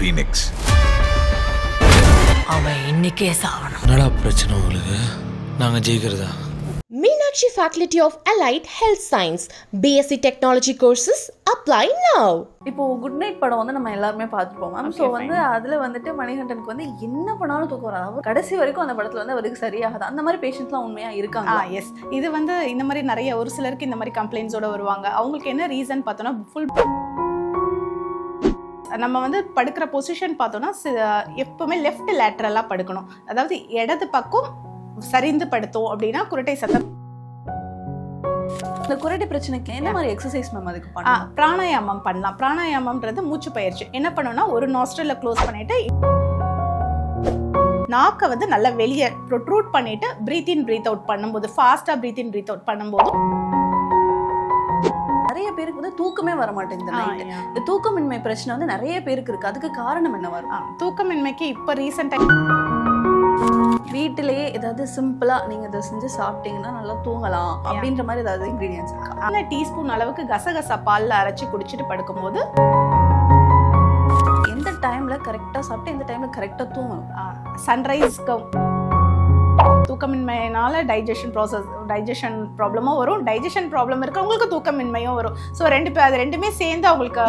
Phoenix அவன் இன்னைக்கே சாவணும். என்னடா பிரச்சனை உங்களுக்கு? நாங்கள் ஜெயிக்கிறதா? Meenakshi Faculty of Allied Health Science, BSc Technology courses, apply now. இப்போ குட் நைட் படம் வந்து நம்ம எல்லாருமே பார்த்துருப்போம் மேம் ஸோ வந்து அதுல வந்துட்டு மணிகண்டனுக்கு வந்து என்ன பண்ணாலும் தூக்கம் வராது. கடைசி வரைக்கும் அந்த படத்துல வந்து அவருக்கு சரியாகாது. அந்த மாதிரி பேஷண்ட்ஸ்லாம் உண்மையா ஆ இருக்காங்க எஸ் இது வந்து இந்த மாதிரி நிறைய ஒரு சிலருக்கு இந்த மாதிரி கம்ப்ளைண்ட்ஸோட வருவாங்க. அவங்களுக்கு என்ன ரீசன் பார்த்தோன்னா ஃபுல் நம்ம வந்து படுக்கிற பொசிஷன் பார்த்தோன்னா எப்பவுமே லெஃப்ட் லேட்ரலாக படுக்கணும். அதாவது இடது பக்கம் சரிந்து படுத்தோம் அப்படின்னா குரட்டை சத்தம். இந்த குரட்டை பிரச்சனைக்கு என்ன மாதிரி எக்ஸசைஸ் மேம் அதுக்கு பண்ணலாம் பிராணாயாமம் பண்ணலாம். பிராணாயாமம்ன்றது மூச்சு பயிற்சி. என்ன பண்ணணும்னா ஒரு நாஸ்ட்ரல்ல க்ளோஸ் பண்ணிட்டு நாக்கை வந்து நல்லா வெளியே ப்ரொட்ரூட் பண்ணிட்டு பிரீத் இன் பிரீத் அவுட் பண்ணும்போது ஃபாஸ்டா பிரீத் இன் பிரீத் அவுட் பண்ணும்போது நிறைய பேருக்கு வந்து தூக்கமே வர மாட்டேங்குது. இந்த தூக்கமின்மை பிரச்சனை வந்து நிறைய பேருக்கு இருக்கு. அதுக்கு காரணம் என்ன வரும்? தூக்கமின்மைக்கு இப்போ ரீசெண்டாக வீட்டிலேயே ஏதாவது சிம்பிளா நீங்க இதை செஞ்சு சாப்பிட்டீங்கன்னா நல்லா தூங்கலாம் அப்படின்ற மாதிரி ஏதாவது இன்கிரீடியன்ஸ் இருக்கா? ஆனால் டீஸ்பூன் அளவுக்கு கசகசா பால்ல அரைச்சி குடிச்சிட்டு படுக்கும்போது எந்த டைம்ல கரெக்டா சாப்பிட்டு எந்த டைம்ல கரெக்டா தூங்கணும்? சன்ரைஸ்க்கு தூக்கமின்மையினால டைஜஷன் ப்ராசஸ் டைஜஷன் ப்ராப்ளமும் வரும். டைஜஷன் ப்ராப்ளம் இருக்கவங்களுக்கு தூக்கமின்மையும் வரும். ஸோ ரெண்டு பேர் அது ரெண்டுமே சேர்ந்து அவங்களுக்கு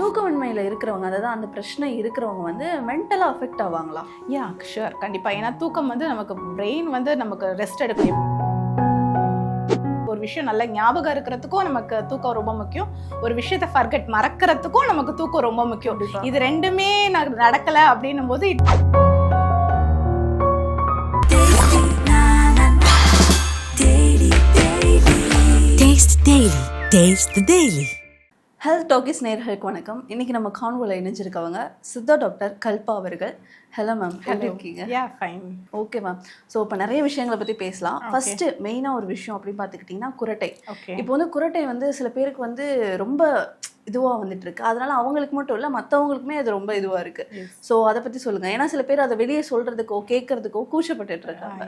தூக்கமின்மையில இருக்கிறவங்க அதாவது அந்த பிரச்சனை இருக்கிறவங்க வந்து மென்டலா அஃபெக்ட் ஆவாங்களா? யா ஷுவர் கண்டிப்பா. ஏன்னா தூக்கம் வந்து நமக்கு பிரெயின் வந்து நமக்கு ரெஸ்ட் எடுக்கணும் ஒரு விஷயம் நல்ல ஞாபகம் இருக்கிறதுக்கும் நமக்கு தூக்கம் ரொம்ப முக்கியம். ஒரு விஷயத்தை ஃபர்கெட் மறக்கிறதுக்கும் நமக்கு தூக்கம் ரொம்ப முக்கியம். இது ரெண்டுமே நடக்கல அப்படின்னும் போது Taste the Daily. Health talkies நேர்களுக்கு வணக்கம். இன்னைக்கு நம்ம கான்வோல இணைஞ்சிருக்கவங்க சித்தா டாக்டர் கல்பா அவர்கள். ஹலோ மேம் எப்படி இருக்கீங்க? Yeah fine okay ma'am so இப்போ நிறைய விஷயங்களை பற்றி பேசலாம். ஃபர்ஸ்ட் மெயினாக ஒரு விஷயம் அப்படின்னு பார்த்துக்கிட்டிங்கன்னா குரட்டை. ஓகே இப்போ வந்து குரட்டை வந்து சில பேருக்கு வந்து ரொம்ப இதுவாக வந்துட்டு இருக்கு அதனால அவங்களுக்கு மட்டும் இல்லை மற்றவங்களுக்குமே அது ரொம்ப இதுவாக இருக்கு. ஸோ அதை பற்றி சொல்லுங்க. ஏன்னா சில பேர் அதை வெளியே சொல்றதுக்கோ கேட்கறதுக்கோ கூச்சப்பட்டுட்டு இருக்காங்க.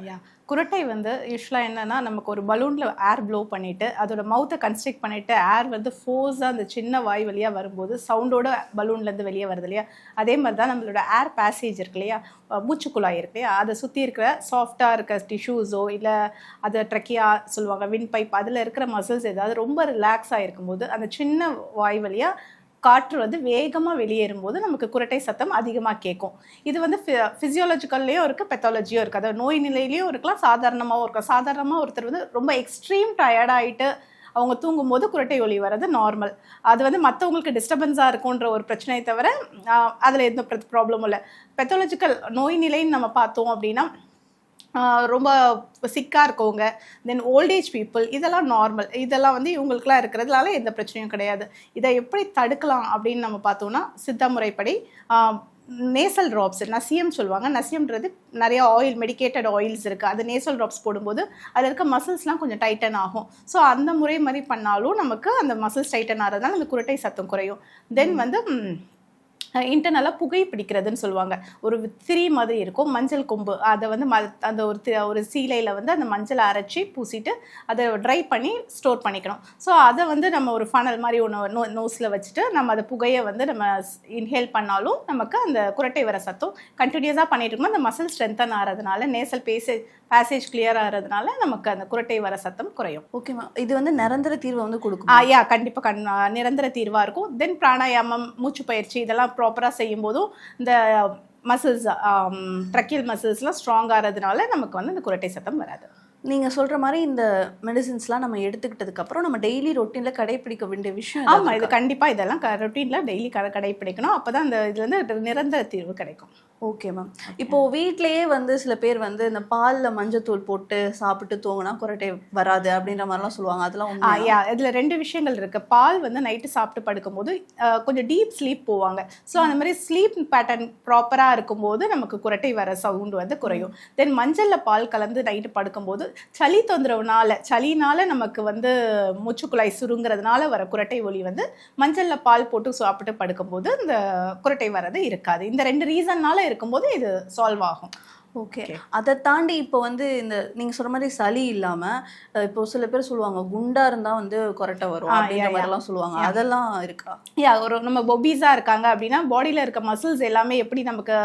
குரட்டை வந்து யூஸ்வலாக என்னன்னா நமக்கு ஒரு பலூனில் ஏர் ப்ளோ பண்ணிட்டு அதோட மவுத்தை கன்ஸ்ட்ரக்ட் பண்ணிட்டு ஏர் வந்து ஃபோர்ஸாக அந்த சின்ன வாய் வழியாக வரும்போது சவுண்டோட பலூன்லேருந்து வெளியே வருது இல்லையா? அதே மாதிரி தான் நம்மளோட ஏர் பேசேஜ் இருக்கு இல்லையா? மூச்சுக்குழாய் இருக்கு. அதை சுற்றி இருக்கிற சாஃப்டாக இருக்க டிஷ்யூஸோ இல்லை அதை ட்ரக்கியா சொல்லுவாங்க வின் பைப் அதில் இருக்கிற மசில்ஸ் ஏதாவது ரொம்ப ரிலாக்ஸாக இருக்கும்போது அந்த சின்ன வாய் வழியாக காற்று வந்து வேகமாக வெளியேறும்போது நமக்கு குரட்டை சத்தம் அதிகமாக கேட்கும் இது வந்து ஃபிசியாலஜிக்கல்லையும் இருக்குது பெத்தாலஜியும் இருக்குது அதாவது நோய் நிலையிலையும் இருக்கலாம் சாதாரணமாகவும் இருக்கும் சாதாரணமாக ஒருத்தர் வந்து ரொம்ப எக்ஸ்ட்ரீம் டயர்டாயிட்டு அவங்க தூங்கும்போது குரட்டை ஒலி வர்றது நார்மல் அது வந்து மற்றவங்களுக்கு டிஸ்டர்பன்ஸாக இருக்குன்ற ஒரு பிரச்சனையை தவிர அதில் எந்த ப்ராப்ளமும் இல்லை. பெத்தாலஜிக்கல் நோய் நிலைன்னு நம்ம பார்த்தோம் அப்படின்னா ரொம்ப சிக்காக இருக்கவங்க தென் ஓல்டேஜ் பீப்புள் இதெல்லாம் நார்மல் இதெல்லாம் வந்து இவங்களுக்குலாம் இருக்கிறதுனால எந்த பிரச்சனையும் கிடையாது. இதை எப்படி தடுக்கலாம் அப்படின்னு நம்ம பார்த்தோம்னா சித்த முறைப்படி நேசல் ட்ராப்ஸ் நசியம் சொல்லுவாங்க. நசியம்ன்றது நிறைய ஆயில் மெடிக்கேட்டட் ஆயில்ஸ் இருக்குது அது நேசல் ட்ராப்ஸ் போடும்போது அதில் இருக்க மசில்ஸ்லாம் கொஞ்சம் டைட்டன் ஆகும். ஸோ அந்த முறை மாதிரி பண்ணாலும் நமக்கு அந்த மசில்ஸ் டைட்டன் ஆகிறதுனால அந்த குரட்டை சத்தம் குறையும். தென் வந்து இன்டர்னலாக புகை பிடிக்கிறதுன்னு சொல்லுவாங்க. ஒரு திரி மாதிரி இருக்கும். மஞ்சள் கொம்பு. அதை வந்து ம அந்த ஒரு தி- ஒரு சீலையில் வந்து அந்த மஞ்சளை அரைச்சி பூசிட்டு அதை ட்ரை பண்ணி ஸ்டோர் பண்ணிக்கணும். ஸோ அதை வந்து நம்ம ஒரு ஃபனல் மாதிரி ஒன்று நோ நோஸில் வச்சுட்டு நம்ம அதை புகையை வந்து நம்ம இன்ஹேல் பண்ணாலும் நமக்கு அந்த குரட்டை வர சத்தம் கண்டினியூஸாக பண்ணிட்டு இருக்கோம் அந்த மசில் ஸ்ட்ரென்தன் ஆகிறதுனால நேசல் பேசேஜ் பேசேஜ் கிளியர் ஆகிறதுனால நமக்கு அந்த குரட்டை வர சத்தம் குறையும். ஓகே மேம் இது வந்து நிரந்தர தீர்வை வந்து கொடுக்கும்? யா கண்டிப்பாக கண் நிரந்தர தீர்வாக இருக்கும். தென் பிராணாயாமம் மூச்சு பயிற்சி இதெல்லாம் ப்ராப்பராக செய்யும் போதும் இந்த மசில்ஸ் ட்ரக்கியல் மசில்ஸ்லாம் ஸ்ட்ராங் ஆகிறதுனால நமக்கு வந்து இந்த குரட்டை சத்தம் வராது. நீங்க சொல்ற மாதிரி இந்த மெடிசின்ஸ்லாம் நம்ம எடுத்துக்கிட்டதுக்கு அப்புறம் நம்ம டெய்லி ரொட்டீன்ல கடைபிடிக்க வேண்டிய விஷயம் ஆமாம் இது கண்டிப்பாக இதெல்லாம் ரொட்டீனில் டெய்லி கடை கடைப்பிடிக்கணும் அப்போ தான் இந்த இதுலேருந்து நிரந்தர தீர்வு கிடைக்கும். ஓகே மேம் இப்போ வீட்லயே வந்து சில பேர் வந்து இந்த பால்ல மஞ்சத்தூள் போட்டு சாப்பிட்டு தூங்கினா குரட்டை வராது அப்படின்ற மாதிரிலாம் சொல்லுவாங்க. அதெல்லாம்? யா இதில் ரெண்டு விஷயங்கள் இருக்குது பால் வந்து நைட்டு சாப்பிட்டு படுக்கும்போது கொஞ்சம் டீப் ஸ்லீப் போவாங்க. ஸோ அந்த மாதிரி ஸ்லீப் பேட்டர்ன் ப்ராப்பராக இருக்கும்போது நமக்கு குரட்டை வர சவுண்ட் வந்து குறையும். தென் மஞ்சளில் பால் கலந்து நைட்டு படுக்கும்போது சளி தொந்தரவுனால சளினால நமக்கு வந்து மூச்சுக்குழாய் சுருங்கிறதுனால வர குரட்டை ஒலி வந்து மஞ்சளில் பால் போட்டு சாப்பிட்டு படுக்கும்போது இந்த குரட்டை வர்றது இருக்காது. இந்த ரெண்டு ரீசன்னால இருக்கும்போது இது சால்வ் ஆகும். ஓகே. அதை தாண்டி இப்போ வந்து இந்த நீங்க சொல்ற மாதிரி சளி இல்லாம அஹ் இப்போ சில பேர் சொல்லுவாங்க குண்டா இருந்தா வந்து கொரட்டை வரும் அப்படின்ற yeah, மாதிரி yeah. எல்லாம் சொல்லுவாங்க. அதெல்லாம் இருக்கா? யா ஒரு நம்ம பொபீஸாக இருக்காங்க அப்படின்னா பாடியில் இருக்க மசில்ஸ் எல்லாமே எப்படி நமக்கு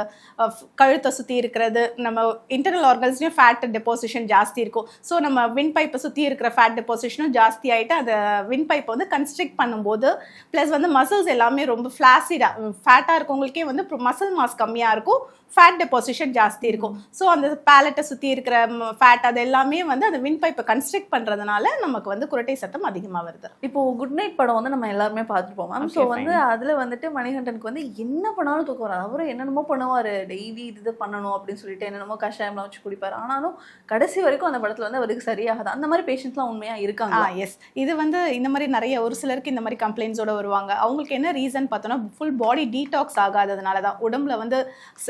கழுத்தை சுற்றி இருக்கிறது நம்ம இன்டர்னல் ஆர்கன்ஸ்லையும் ஃபேட் டெபாசிஷன் ஜாஸ்தி இருக்கும். ஸோ நம்ம வின் பைப்பை சுற்றி இருக்கிற ஃபேட் டெபாசிஷனும் ஜாஸ்தி ஆகிட்டு அந்த வின் பைப்பை வந்து கன்ஸ்ட்ரிக்ட் பண்ணும்போது ப்ளஸ் வந்து மசில்ஸ் எல்லாமே ரொம்ப ஃப்ளாசிடாக ஃபேட்டாக இருக்கவங்களுக்கே வந்து மசில் மாஸ் கம்மியாக இருக்கும் ஃபேட் டெபாசிஷன் ஜாஸ்தி இருக்கும். ஸோ அந்த பேலட்டை சுற்றி இருக்கிற ஃபேட் அது எல்லாமே வந்து அந்த வின் பைப்பை கன்ஸ்ட்ரிக்ட் பண்ணுறதுனால நமக்கு வந்து குரட்டை சத்தம் அதிகமாக வருது. இப்போ குட் நைட் படம் வந்து நம்ம எல்லாருமே பார்த்துருப்போம் மேம் ஸோ. வந்து அதுல வந்துட்டு மணிகண்டனுக்கு வந்து என்ன பண்ணாலும் தூக்கம் வராது. அவரும் என்னென்னமோ பண்ணுவாரு. டெய்லி இது இது பண்ணணும் அப்படின்னு சொல்லிட்டு என்னென்னமோ கஷாயம்லாம் வச்சு குடிப்பாரு. ஆனாலும் கடைசி வரைக்கும் அந்த படத்துல வந்து அவருக்கு சரியாகாது. அந்த மாதிரி பேஷண்ட்ஸ்லாம் உண்மையா இருக்காங்க ஆ எஸ் இது வந்து இந்த மாதிரி நிறைய ஒரு சிலருக்கு இந்த மாதிரி கம்ப்ளைண்ட்ஸோட வருவாங்க. அவங்களுக்கு என்ன ரீசன் பார்த்தோன்னா ஃபுல் பாடி டீடாக்ஸ் ஆகாததுனால தான். உடம்புல வந்து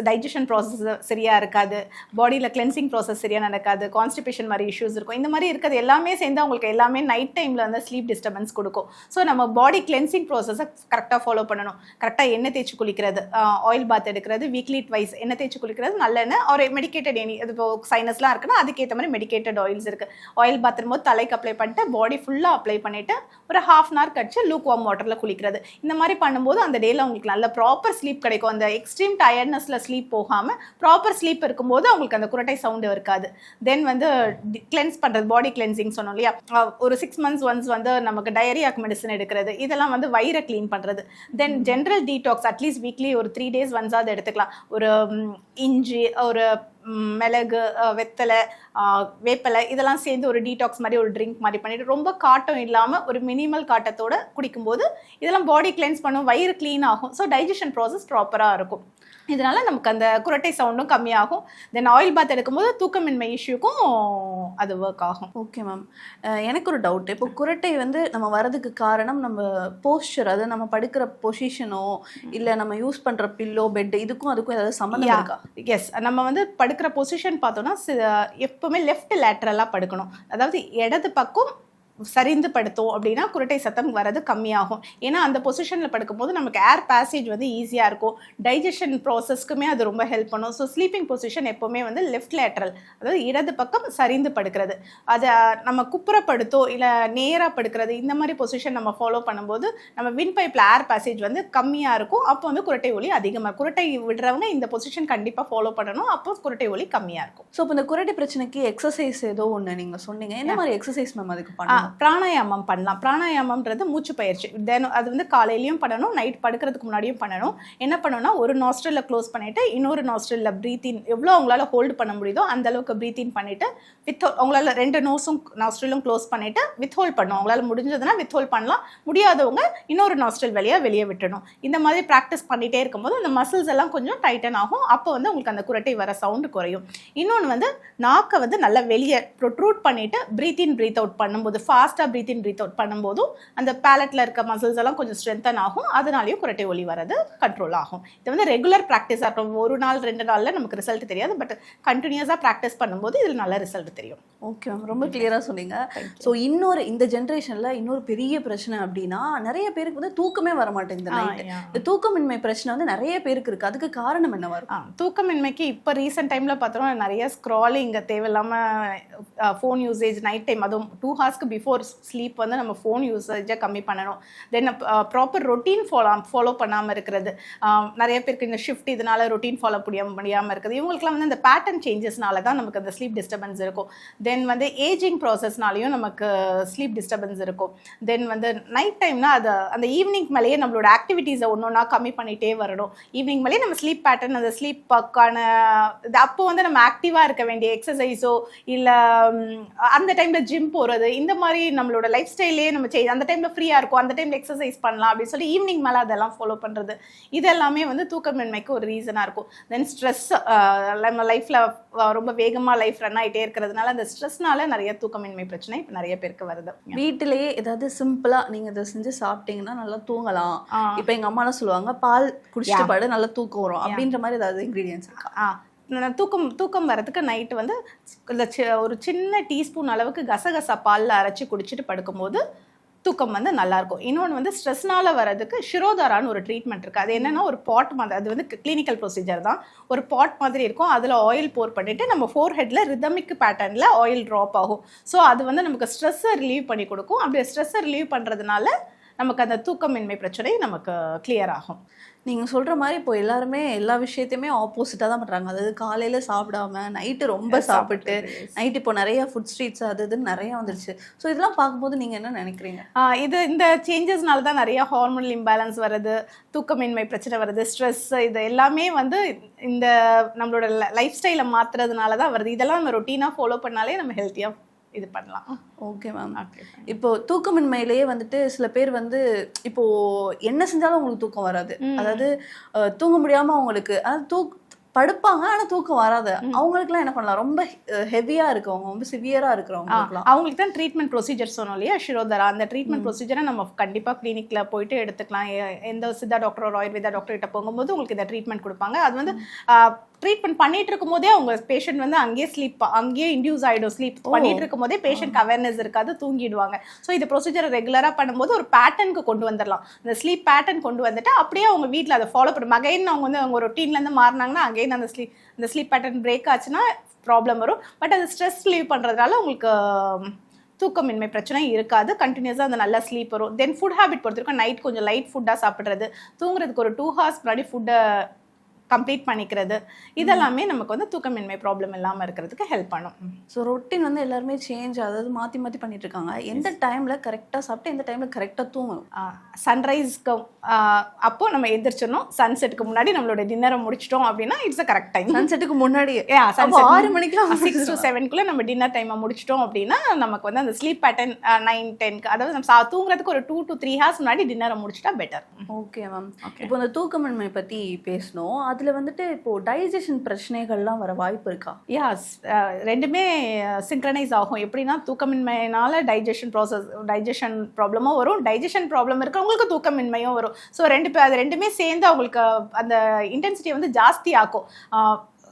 டைஜஷன் ப்ராசஸ் சரியா இருக்காது. பாடியில் கிளென்சிங் ப்ராசஸ் சரியாக நடக்காது. கான்ஸ்டிபேஷன் மாதிரி இஷ்யூஸ் இருக்கும். இந்த மாதிரி இருக்கிறது எல்லாமே சேர்ந்து அவங்களுக்கு எல்லாமே நைட் டைமில் வந்து ஸ்லீப் டிஸ்டர்பன்ஸ் கொடுக்கும். ஸோ நம்ம பாடி கிளென்சிங் ப்ராசஸை கரெக்டாக ஃபாலோ பண்ணணும். கரெக்டாக எண்ணெய் தேய்ச்சி குளிக்கிறது ஆயில் பாத் எடுக்கிறது வீக்லி ட்வைஸ் எண்ணெய் தேய்ச்சி குளிக்கிறது நல்லெண்ணெய் ஒரு மெடிக்கேட்டட் எனி இது இப்போ சைனஸ்லாம் இருக்குன்னா அதுக்கேற்ற மாதிரி மெடிக்கேட்டட் ஆயில்ஸ் இருக்குது ஆயில் பாத் போது தலைக்கு அப்ளை பண்ணிட்டு பாடி ஃபுல்லாக அப்ளை பண்ணிவிட்டு ஒரு ஹாஃப் அன் ஹவர் கழிச்சு லூக் வார்ம் வாட்டரில் குளிக்கிறது. இந்த மாதிரி பண்ணும்போது அந்த டேயில் அவங்களுக்கு நல்ல ப்ராப்பர் ஸ்லீப் கிடைக்கும். அந்த எக்ஸ்ட்ரீம் டயர்ட்னஸில் ஸ்லீப் போகாமல் ப்ராப்பர் ஸ்லீப் இருக்கும். இருக்கும்போது அவங்களுக்கு அந்த குரட்டை சவுண்டு இருக்காது. தென் வந்து கிளென்ஸ் பண்ணுறது பாடி கிளென்சிங் சொன்னோம் இல்லையா? ஒரு சிக்ஸ் மந்த்ஸ் ஒன்ஸ் வந்து நமக்கு டயரியாக் மெடிசன் எடுக்கிறது இதெல்லாம் வந்து வயிறை க்ளீன் பண்ணுறது then general detox at least weekly ஒரு த்ரீ டேஸ் ஒன்ஸாவது எடுத்துக்கலாம். ஒரு இஞ்சி ஒரு மிளகு வெத்தலை வேப்பிலை இதெல்லாம் சேர்ந்து ஒரு டீடாக்ஸ் மாதிரி ஒரு ட்ரிங்க் மாதிரி பண்ணிட்டு ரொம்ப காட்டம் இல்லாமல் ஒரு மினிமல் காட்டத்தோட குடிக்கும்போது இதெல்லாம் பாடி கிளென்ஸ் பண்ணும் வயிறு க்ளீன் ஆகும். ஸோ டைஜஷன் ப்ராசஸ் ப்ராப்பராக இருக்கும். இதனால நமக்கு அந்த குரட்டை சவுண்டும் கம்மியாகும். தென் ஆயில் பாத் எடுக்கும்போது தூக்கமின்மை இஷ்யூக்கும் அது ஒர்க் ஆகும். ஓகே மேம் எனக்கு ஒரு டவுட் இப்போ குரட்டை வந்து நம்ம வரதுக்கு காரணம் நம்ம போஸ்டர் அது நம்ம படுக்கிற பொசிஷனோ இல்ல நம்ம யூஸ் பண்ற பில்லோ பெட் இதுக்கும் அதுக்கும் ஏதாவது சம்மந்தம் இருக்கா? எஸ் நம்ம வந்து படுக்கிற பொசிஷன் பார்த்தோம்னா எப்பவுமே லெஃப்ட் லேட்ரலாக படுக்கணும். அதாவது இடது பக்கம் சரிந்து படுத்தோம் அப்படின்னா குரட்டை சத்தம் வரது கம்மியாகும். ஏன்னா அந்த பொசிஷனில் படுக்கும்போது நமக்கு ஏர் பேசேஜ் வந்து ஈஸியாக இருக்கும். டைஜஷன் ப்ராசஸ்க்குமே அது ரொம்ப ஹெல்ப் பண்ணும். ஸோ ஸ்லீப்பிங் பொசிஷன் எப்போவுமே வந்து லெஃப்ட் லேட்டரல் அதாவது இடது பக்கம் சரிந்து படுக்கிறது. அதை நம்ம குப்புறப்படுத்தோ இல்லை நேராக படுக்கிறது இந்த மாதிரி பொசிஷன் நம்ம ஃபாலோ பண்ணும்போது நம்ம வின் பைப்பில் ஏர் பேசேஜ் வந்து கம்மியாக இருக்கும். அப்போ வந்து குரட்டை ஒலி அதிகமாக குரட்டை விடுறவங்க இந்த பொசிஷன் கண்டிப்பாக ஃபாலோ பண்ணணும். அப்போ குரட்டை ஒலி கம்மியாக இருக்கும். ஸோ இப்போ இந்த குரட்டை பிரச்சனைக்கு எக்ஸசைஸ் ஏதோ ஒண்ணு நீங்க சொன்னீங்க. என்ன மாதிரி எக்ஸசைஸ் மேம் அதுக்கு ஆ, பண்ணணும்? பிராணாயாமம் பண்ணலாம். பிராணாயாமம்ன்றது மூச்சு பயிற்சி. தினம் அது வந்து காலையிலையும் பண்ணணும் நைட் படுக்கிறதுக்கு முன்னாடியும் பண்ணணும். என்ன பண்ணணும்னா ஒரு நாஸ்ட்ரலில் க்ளோஸ் பண்ணிவிட்டு இன்னொரு நாஸ்ட்ரலில் ப்ரீத் இன் எவ்வளோ அவங்களால ஹோல்டு பண்ண முடியுதோ அந்த அளவுக்கு ப்ரீத் இன் வித் அவங்களால ரெண்டு நோஸும் நாஸ்ட்ரலும் க்ளோஸ் பண்ணிவிட்டு வித் ஹோல்ட் பண்ணணும். அவங்களால முடிஞ்சதுன்னா வித் ஹோல்ட் பண்ணலாம். முடியாதவங்க இன்னொரு நாஸ்ட்ரல் வழியாக வெளியே விட்டணும் இந்த மாதிரி ப்ராக்டிஸ் பண்ணிகிட்டே இருக்கும்போது அந்த மசில்ஸ் எல்லாம் கொஞ்சம் டைட்டன் ஆகும். அப்போ வந்து உங்களுக்கு அந்த குரட்டை வர சவுண்டு குறையும். இன்னொன்று வந்து நாக்கை வந்து நல்லா வெளியே ப்ரொட்ரூட் பண்ணிவிட்டு ப்ரீத் இன் ப்ரீத் அவுட் பண்ணும்போது ஃபாஸ்ட்டாக ப்ரீத் இன் ப்ரீத் அவுட் பண்ணும்போதும் அந்த பேலட்டில் இருக்க மசில்ஸ் எல்லாம் கொஞ்சம் ஸ்ட்ரென்தன் ஆகும். அதனாலையும் குரட்டை ஒலி வரது கண்ட்ரோல் ஆகும். இது வந்து ரெகுலர் ப்ராக்டிஸாக இருக்கும். ஒரு நாள் ரெண்டு நாளில் நமக்கு ரிசல்ட் தெரியாது. பட் கண்டினியூஸாக ப்ராக்டிஸ் பண்ணும்போது இதில் நல்ல ரிசல்ட் தெரியும். ஓகே மேம் ரொம்ப கிளியரா சொன்னீங்க. ஸோ இன்னொரு இந்த ஜென்ரேஷன்ல இன்னொரு பெரிய பிரச்சனை அப்படின்னா நிறைய பேருக்கு வந்து தூக்கமே வர மாட்டேங்குது. இந்த தூக்கமின்மை பிரச்சனை வந்து நிறைய பேருக்கு இருக்கு. அதுக்கு காரணம் என்னவா இருக்கும்? தூக்கமின்மைக்கு இப்போ ரீசெண்ட் டைமில் பார்த்தோம்னா நிறைய ஸ்க்ராலிங் தேவையில்லாமல் ஃபோன் யூசேஜ் நைட் டைம் அதுவும் டூ ஹார்ஸ்க்கு பிஃபோர் ஸ்லீப் வந்து நம்ம ஃபோன் யூசேஜை கம்மி பண்ணணும். Then proper routine follow follow பண்ணாமல் இருக்கிறது. நிறைய பேருக்கு இந்த ஷிஃப்ட் இதனால ரொட்டீன் ஃபாலோ முடிய முடியாமல் இருக்குது. இவங்களுக்குலாம் வந்து இந்த பேட்டர்ன் சேஞ்சஸ்னால தான் நமக்கு அந்த ஸ்லீப் டிஸ்டர்பன்ஸ் இருக்கும். தென் வந்து ஏஜிங் ப்ராசஸ்னாலையும் நமக்கு ஸ்லீப் டிஸ்டர்பன்ஸ் இருக்கும். தென் வந்து நைட் டைம்னா அது அந்த ஈவினிங் மேலேயே நம்மளோட ஆக்டிவிட்டீஸை ஒன்று ஒன்றா கம்மி பண்ணிகிட்டே வரணும். ஈவினிங் மேலேயே நம்ம ஸ்லீப் பேட்டர்ன் அந்த ஸ்லீப்புக்கான இது அப்போ வந்து நம்ம ஆக்டிவாக இருக்க வேண்டிய எக்ஸசைஸோ இல்லை அந்த டைமில் ஜிம் போகிறது இந்த மாதிரி நம்மளோட லைஃப் ஸ்டைலே நம்ம செய் அந்த டைமில் ஃப்ரீயாக இருக்கும் அந்த டைமில் எக்ஸசைஸ் பண்ணலாம் அப்படின்னு சொல்லி ஈவினிங் மேலே அதெல்லாம் ஃபாலோ பண்ணுறது இதெல்லாமே வந்து தூக்கமின்மைக்கு ஒரு ரீசனாக இருக்கும். தென் ஸ்ட்ரெஸ் நம்ம லைஃப்பில் ரொம்ப வேகமாக லைஃப் ரன் ஆகிட்டே இருக்கிறதுனால அந்த ஸ்ட்ரெஸ்னால நிறைய தூக்கமின்மை பிரச்சனை இப்போ நிறைய பேருக்கு வருது. வீட்டிலேயே ஏதாவது சிம்பிளா நீங்க இதை செஞ்சு சாப்பிட்டீங்கன்னா நல்லா தூங்கலாம். இப்போ எங்க அம்மாலாம் சொல்லுவாங்க பால் குடிச்சிட்டு. பாடு நல்லா தூக்கம் வரும். அப்படின்ற மாதிரி ஏதாவது இன்கிரீடியன்ஸ் இருக்கா? தூக்கம் தூக்கம் வரதுக்கு நைட்டு வந்து இந்த ஒரு சின்ன டீஸ்பூன் அளவுக்கு கசகசா பாலில் அரைச்சி குடிச்சிட்டு படுக்கும்போது தூக்கம் வந்து நல்லாயிருக்கும் இன்னொன்று வந்து ஸ்ட்ரெஸ்னால் வரதுக்கு ஷிரோதாரான்னு ஒரு ட்ரீட்மெண்ட் இருக்குது அது என்னென்னா ஒரு பாட் மாதிரி அது வந்து கிளினிக்கல் ப்ரொசீஜர் தான். ஒரு பாட் மாதிரி இருக்கும். அதில் ஆயில் போர் பண்ணிவிட்டு நம்ம ஃபோர் ஹெட்டில் ரிதமிக் பேட்டர்னில் ஆயில் ட்ராப் ஆகும். ஸோ அது வந்து நமக்கு ஸ்ட்ரெஸ்ஸை ரிலீவ் பண்ணி கொடுக்கும். அப்படி ஸ்ட்ரெஸ்ஸை ரிலீவ் பண்ணுறதுனால நமக்கு அந்த தூக்கமின்மை பிரச்சனை நமக்கு கிளியர் ஆகும். நீங்கள் சொல்கிற மாதிரி இப்போ எல்லாருமே எல்லா விஷயத்தையுமே ஆப்போசிட்டாக தான் பண்ணுறாங்க அதாவது காலையில் சாப்பிடாம நைட்டு ரொம்ப சாப்பிட்டு நைட் இப்போ நிறைய ஃபுட் ஸ்ட்ரீட்ஸ் அது இதுன்னு நிறைய வந்துருச்சு. ஸோ இதெல்லாம் பார்க்கும்போது நீங்கள் என்ன நினைக்கிறீங்க? இது இந்த சேஞ்சஸ்னால தான் நிறைய ஹார்மோனல் இம்பேலன்ஸ் வருது தூக்கமின்மை பிரச்சனை வருது ஸ்ட்ரெஸ் இது எல்லாமே வந்து இந்த நம்மளோட லைஃப் ஸ்டைலை மாத்துறதுனால தான் வருது. இதெல்லாம் நம்ம ரொட்டீனாக ஃபாலோ பண்ணாலே நம்ம ஹெல்த்தியாக இது பண்ணலாம். ஓகே மேம் இப்போ தூக்கமின்மையிலேயே வந்துட்டு சில பேர் வந்து இப்போ என்ன செஞ்சாலும் அவங்களுக்கு தூக்கம் வராது. அதாவது தூங்க முடியாம அவங்களுக்கு அதாவது தூக் படுப்பாங்க ஆனா தூக்கம் வராது. அவங்களுக்குலாம் என்ன பண்ணலாம்? ரொம்ப ஹெவியா இருக்கவங்க ரொம்ப சிவியரா இருக்கிறவங்களுக்குலாம் அவங்களுக்கு தான் ட்ரீட்மெண்ட் ப்ரொசீஜர் சொன்னோம் இல்லையா ஷிரோதரா? அந்த ட்ரீட்மெண்ட் ப்ரொசீஜரை நம்ம கண்டிப்பாக கிளினிக்கில் போயிட்டு எடுத்துக்கலாம். எந்த சித்தா டாக்டர் ஆயுர்வேதா டாக்டர் கிட்ட போகும்போது உங்களுக்கு இந்த ட்ரீட்மெண்ட் கொடுப்பாங்க. அது வந்து ட்ரீட்மெண்ட் பண்ணிட்டு இருக்கும் போதே அவங்க பேஷண்ட் வந்து அங்கேயே ஸ்லீப் அங்கேயே இன்டியூஸ் ஆயிடும். ஸ்லீப் பண்ணிட்டு இருக்கும் போதே பேஷண்ட் அவேர்னஸ் இருக்காது தூங்கிடுவாங்க. ஸோ இந்த ப்ரொசீஜரை ரெகுலராக பண்ணும்போது ஒரு பேட்டர்னுக்கு கொண்டு வந்துடலாம் இந்த ஸ்லீப் பேட்டர்ன் கொண்டு வந்துட்டு அப்படியே அவங்க வீட்டில் அதை ஃபாலோ பண்ணும் அகைன் அவங்க வந்து அவங்க ரொட்டீன்லேருந்து மாறினாங்கன்னா அகைன் அந்த ஸ்லீப் அந்த ஸ்லீப் பேட்டர்ன் பிரேக் ஆச்சுன்னா ப்ராப்ளம் வரும். பட் அது ஸ்ட்ரெஸ் லீவ் பண்ணுறதுனால உங்களுக்கு தூக்கமின்மை பிரச்சனை இருக்காது. கண்டினியூஸாக அந்த நல்ல ஸ்லீப் வரும். தென் ஃபுட் ஹேபிட் பொறுத்த வரைக்கும் நைட் கொஞ்சம் லைட் ஃபுட்டாக சாப்பிட்றது. தூங்குறதுக்கு ஒரு டூ ஹவர்ஸ் முன்னாடி ஃபுட்டை கம்ப்ளீட் பண்ணிக்கிறது. இதெல்லாமே நமக்கு வந்து தூக்கமின்மை ப்ராப்ளம் இல்லாமல் இருக்கிறதுக்கு ஹெல்ப் பண்ணும். ஸோ ரொட்டீன் வந்து எல்லாருமே சேஞ்ச் அதாவது மாத்தி மாத்தி பண்ணிட்டு இருக்காங்க எந்த டைம்ல கரெக்டா சாப்பிட்டு எந்த டைம்ல கரெக்டா தூங்கணும்? சன்ரைஸ்க்கு அப்போ நம்ம எந்திரிச்சிடணும். சன்செட்டுக்கு முன்னாடி நம்மளோட டின்னரை முடிச்சிட்டோம் அப்படின்னா இட்ஸ் அ கரெக்ட் டைம் சன்செட்டுக்கு முன்னாடி ஆறு மணிக்கெல்லாம் சிக்ஸ் டு செவன்குள்ள நம்ம டின்னர் டைமை முடிச்சிட்டோம் அப்படின்னா நமக்கு வந்து அந்த ஸ்லீப் பேட்டர்ன் நைன் டென்க்கு அதாவது நம்ம தூங்குறதுக்கு ஒரு டூ டு த்ரீ ஹார்ஸ் முன்னாடி டின்னரை முடிச்சிட்டா பெட்டர் ஓகே மேம் இப்போ இந்த தூக்கமின்மை பத்தி பேசணும். அதில் வந்துட்டு இப்போ டைஜஷன் பிரச்சனைகள்லாம் வர வாய்ப்பு இருக்கா? யாஸ் ரெண்டுமே சிங்க்ரனைஸ் ஆகும். எப்படின்னா தூக்கமின்மையினால டைஜஷன் ப்ராசஸ் டைஜஷன் ப்ராப்ளமும் வரும். டைஜஷன் ப்ராப்ளம் இருக்கிறவங்களுக்கு தூக்கமின்மையும் வரும். ஸோ ரெண்டு பே- அது ரெண்டுமே சேர்ந்து அவங்களுக்கு அந்த இன்டென்சிட்டியை வந்து ஜாஸ்தி ஆக்கும்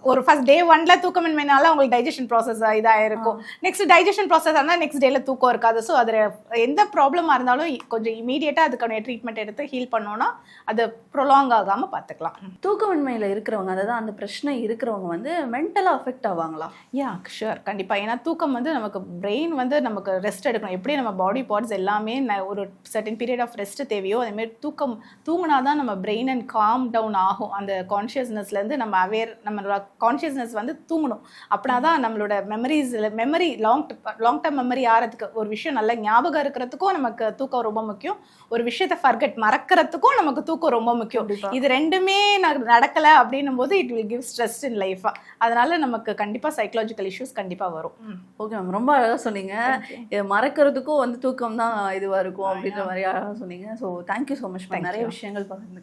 ஒரு ஃபர்ஸ்ட் டே ஒன்ல தூக்கமின்மைனால அவங்களுக்கு டைஜஷன் ப்ராசஸ் இதாக இருக்கும் நெக்ஸ்ட் டைஜஷன் ப்ராசஸ் ஆனால் நெக்ஸ்ட் டேல தூக்கம் இருக்காது. ஸோ அதில் எந்த ப்ராப்ளமாக இருந்தாலும் கொஞ்சம் இமீடியட்டாக அதுக்கான ட்ரீட்மெண்ட் எடுத்து ஹீல் பண்ணோம்னா அது ப்ரொலாங் ஆகாமல் பார்த்துக்கலாம் தூக்கமின்மையில இருக்கிறவங்க அதாவது அந்த பிரச்சனை இருக்கிறவங்க வந்து மென்டலா அஃபெக்ட் ஆவாங்களா? யா ஷுர் கண்டிப்பாக ஏன்னா தூக்கம் வந்து நமக்கு பிரெயின் வந்து நமக்கு ரெஸ்ட் எடுக்கணும். எப்படி நம்ம பாடி பார்ட்ஸ் எல்லாமே ஒரு சர்டன் பீரியட் ஆஃப் ரெஸ்ட் தேவையோ அதேமாதிரி தூக்கம் தூங்கினா தான் நம்ம பிரெயின் அண்ட் காம் டவுன் ஆகும். அந்த கான்ஷியஸ்னஸ்லேருந்து நம்ம அவேர் நம்மளோட கான்ஷியஸ்னஸ் வந்து தூங்கணும். அப்படின்னா தான் நம்மளோட memories memory long long term memory ஆகிறதுக்கு ஒரு விஷயம் நல்ல ஞாபகம் இருக்கிறதுக்கும் நமக்கு தூக்கம் ரொம்ப முக்கியம். ஒரு விஷயத்தை ஃபர்கெட் மறக்கிறதுக்கும் நமக்கு தூக்கம் ரொம்ப முக்கியம். இது ரெண்டுமே நடக்கல அப்படின்னும் போது it will give stress in life அதனால நமக்கு கண்டிப்பா சைக்கலாஜிக்கல் இஷ்யூஸ் கண்டிப்பா வரும். ஓகே மேம் ரொம்ப அழகா சொன்னீங்க. மறக்கிறதுக்கும் வந்து தூக்கம் தான் இதுவா இருக்கும் அப்படின்ற மாதிரி அழகா சொன்னீங்க. ஸோ தேங்க்யூ ஸோ மச் நிறைய. விஷயங்கள் பகிர்ந்து